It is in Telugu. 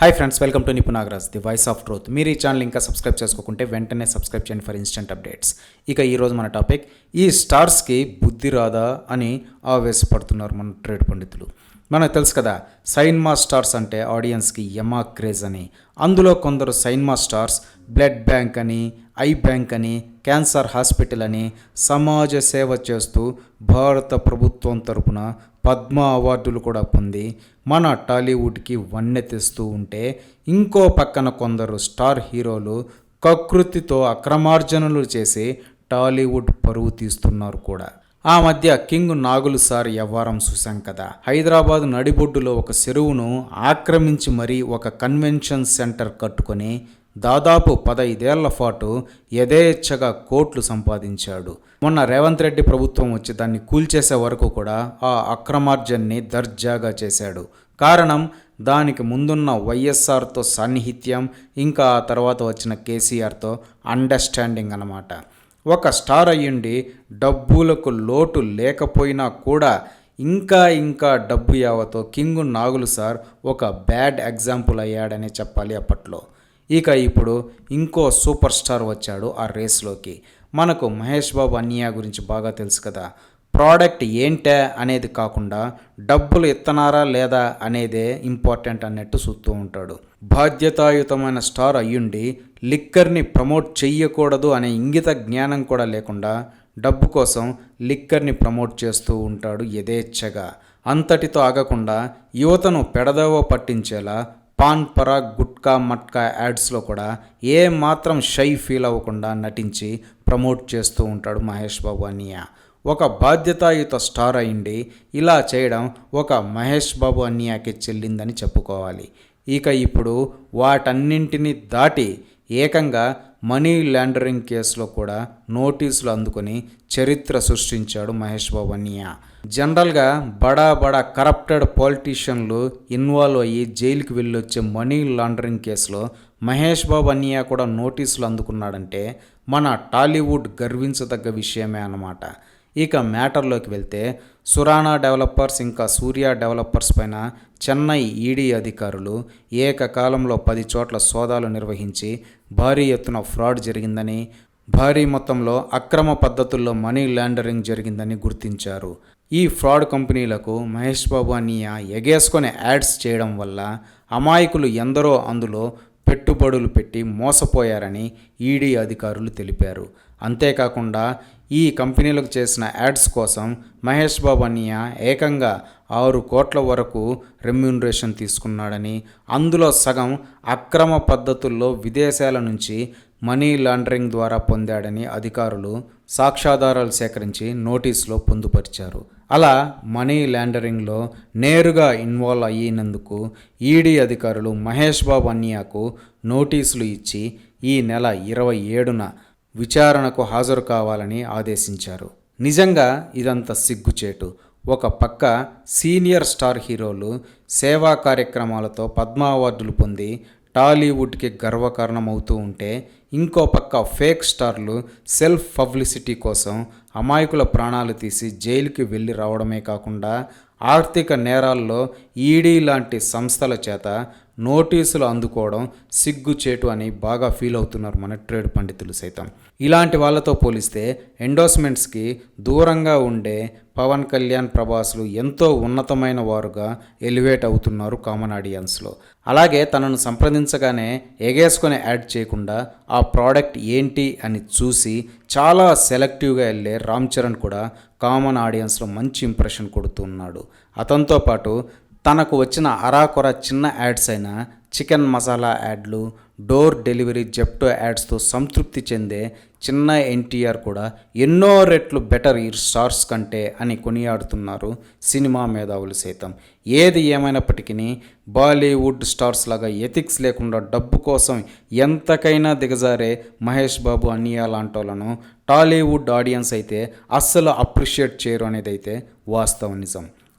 Hi friends welcome to Nippu Nagaraj the voice of truth మీరు ఈ ఛానల్ ఇంకా సబ్స్క్రైబ్ చేసుకోకుంటే వెంటనే సబ్స్క్రైబ్ చేయండి ఫర్ ఇన్స్టెంట్ అప్డేట్స్ ఇక ఈరోజు మన టాపిక్ ఈ స్టార్స్కి బుద్ధి రాదా అని ఆవేశపడుతున్నారు మన ట్రేడ్ పండితులు. మనకు తెలుసు కదా సైన్మా స్టార్స్ అంటే ఆడియన్స్కి యమా క్రేజ్ అని. అందులో కొందరు సైన్మా స్టార్స్ బ్లడ్ బ్యాంక్ అని ఐ బ్యాంక్ అని క్యాన్సర్ హాస్పిటల్ అని సమాజ సేవ చేస్తూ భారత ప్రభుత్వం తరపున పద్మ అవార్డులు కూడా పొంది మన టాలీవుడ్కి వన్నె తెస్తూ ఉంటే ఇంకో పక్కన కొందరు స్టార్ హీరోలు కకృతితో అక్రమార్జనలు చేసి టాలీవుడ్ పరువు తీస్తున్నారు కూడా. ఆ మధ్య కింగ్ నాగులు సార్ వ్యవహారం చూశాం కదా. హైదరాబాద్ నడిబొడ్డులో ఒక చెరువును ఆక్రమించి మరీ ఒక కన్వెన్షన్ సెంటర్ కట్టుకొని దాదాపు పదైదేళ్ళ పాటు యథేచ్ఛగా కోట్లు సంపాదించాడు. మొన్న రేవంత్ రెడ్డి ప్రభుత్వం వచ్చి దాన్ని కూల్చేసే వరకు కూడా ఆ అక్రమార్జన్ని దర్జాగా చేశాడు. కారణం దానికి ముందున్న వైఎస్ఆర్తో సాన్నిహిత్యం ఇంకా ఆ తర్వాత వచ్చిన కేసీఆర్తో అండర్స్టాండింగ్ అన్నమాట. ఒక స్టార్ అయ్యుండి డబ్బులకు లోటు లేకపోయినా కూడా ఇంకా ఇంకా డబ్బు యావతో కింగ్ నాగులు సార్ ఒక బ్యాడ్ ఎగ్జాంపుల్ అయ్యాడనే చెప్పాలి అప్పట్లో. ఇక ఇప్పుడు ఇంకో సూపర్ స్టార్ వచ్చాడు ఆ రేస్లోకి. మనకు మహేష్ బాబు అన్నియా గురించి బాగా తెలుసు కదా. ప్రోడక్ట్ ఏంటే అనేది కాకుండా డబ్బులు ఇత్తనారా లేదా అనేదే ఇంపార్టెంట్ అన్నట్టు చూస్తూ ఉంటాడు. బాధ్యతాయుతమైన స్టార్ అయ్యుండి లిక్కర్ని ప్రమోట్ చెయ్యకూడదు అనే ఇంగిత జ్ఞానం కూడా లేకుండా డబ్బు కోసం లిక్కర్ని ప్రమోట్ చేస్తూ ఉంటాడు యథేచ్ఛగా. అంతటితో ఆగకుండా యువతను పెడదవ పట్టించేలా పాన్ పరాగ్ గుట్కా మట్కా యాడ్స్లో కూడా ఏ మాత్రం షై ఫీల్ అవ్వకుండా నటించి ప్రమోట్ చేస్తూ ఉంటాడు మహేష్ బాబు అన్నయ్య. ఒక బాధ్యతాయుత స్టార్ అయింది ఇలా చేయడం ఒక మహేష్ బాబు అన్నయ్యకి చెల్లిందని చెప్పుకోవాలి. ఇక ఇప్పుడు వాటన్నింటినీ దాటి ఏకంగా మనీ లాండరింగ్ కేసులో కూడా నోటీసులు అందుకొని చరిత్ర సృష్టించాడు మహేష్ బాబు అన్నయ్య. జనరల్గా బడా బడా కరప్టెడ్ పాలిటీషియన్లు ఇన్వాల్వ్ అయ్యి జైలుకి వెళ్ళొచ్చే మనీ లాండరింగ్ కేసులో మహేష్ బాబు అన్నయ్య కూడా నోటీసులు అందుకున్నాడంటే మన టాలీవుడ్ గర్వించదగ్గ విషయమే అన్నమాట. ఇక మ్యాటర్లోకి వెళ్తే సురానా డెవలపర్స్ ఇంకా సూర్య డెవలపర్స్ పైన చెన్నై ఈడీ అధికారులు ఏకకాలంలో పది చోట్ల సోదాలు నిర్వహించి భారీ ఎత్తున ఫ్రాడ్ జరిగిందని భారీ మొత్తంలో అక్రమ పద్ధతుల్లో మనీ లాండరింగ్ జరిగిందని గుర్తించారు. ఈ ఫ్రాడ్ కంపెనీలకు మహేష్ బాబు అన్నయ్య ఎగేసుకొని యాడ్స్ చేయడం వల్ల అమాయకులు ఎందరో అందులో పెట్టుబడులు పెట్టి మోసపోయారని ఈడీ అధికారులు తెలిపారు. అంతేకాకుండా ఈ కంపెనీలకు చేసిన యాడ్స్ కోసం మహేష్ బాబు అన్నయ్య ఏకంగా ఆరు కోట్ల వరకు రెమ్యూనరేషన్ తీసుకున్నాడని అందులో సగం అక్రమ పద్ధతుల్లో విదేశాల నుంచి మనీ లాండరింగ్ ద్వారా పొందాడని అధికారులు సాక్ష్యాధారాలు సేకరించి నోటీసులో పొందుపరిచారు. అలా మనీ లాండరింగ్లో నేరుగా ఇన్వాల్వ్ అయినందుకు ఈడీ అధికారులు మహేష్ బాబు అన్యాకు నోటీసులు ఇచ్చి ఈ నెల ఇరవై ఏడున విచారణకు హాజరు కావాలని ఆదేశించారు. నిజంగా ఇదంత సిగ్గుచేటు. ఒక పక్క సీనియర్ స్టార్ హీరోలు సేవా కార్యక్రమాలతో పద్మ అవార్డులు పొంది టాలీవుడ్కి గర్వకారణం అవుతూ ఉంటే ఇంకో పక్క ఫేక్ స్టార్లు సెల్ఫ్ పబ్లిసిటీ కోసం అమాయకుల ప్రాణాలు తీసి జైలుకి వెళ్ళి రావడమే కాకుండా ఆర్థిక నేరాల్లో ఈడీ లాంటి సంస్థల చేత నోటీసులు అందుకోవడం సిగ్గుచేటు అని బాగా ఫీల్ అవుతున్నారు మన ట్రేడ్ పండితులు సైతం. ఇలాంటి వాళ్ళతో పోలిస్తే ఎండోస్మెంట్స్కి దూరంగా ఉండే పవన్ కళ్యాణ్ ప్రభాస్లు ఎంతో ఉన్నతమైన వారుగా ఎలివేట్ అవుతున్నారు కామన్ ఆడియన్స్లో. అలాగే తనను సంప్రదించగానే ఎగేసుకొని యాడ్ చేయకుండా ఆ ప్రోడక్ట్ ఏంటి అని చూసి చాలా సెలెక్టివ్గా వెళ్ళే రామ్ చరణ్ కూడా కామన్ ఆడియన్స్లో మంచి ఇంప్రెషన్ కొడుతున్నాడు అతనితో పాటు తనకు వచ్చిన అరాకొర చిన్న యాడ్స్ అయిన చికెన్ మసాలా యాడ్లు డోర్ డెలివరీ జెప్టో యాడ్స్తో సంతృప్తి చెందే చిన్న ఎన్టీఆర్ కూడా ఎన్నో రెట్లు బెటర్ ఈ స్టార్స్ కంటే అని కొనియాడుతున్నారు సినిమా మేధావులు సైతం. ఏది ఏమైనప్పటికీ బాలీవుడ్ స్టార్స్ లాగా ఎథిక్స్ లేకుండా డబ్బు కోసం ఎంతకైనా దిగజారే మహేష్ బాబు అన్నియా లాంటోళ్ళను టాలీవుడ్ ఆడియన్స్ అయితే అస్సలు అప్రిషియేట్ చేయరు అనేది అయితే వాస్తవ నిజం.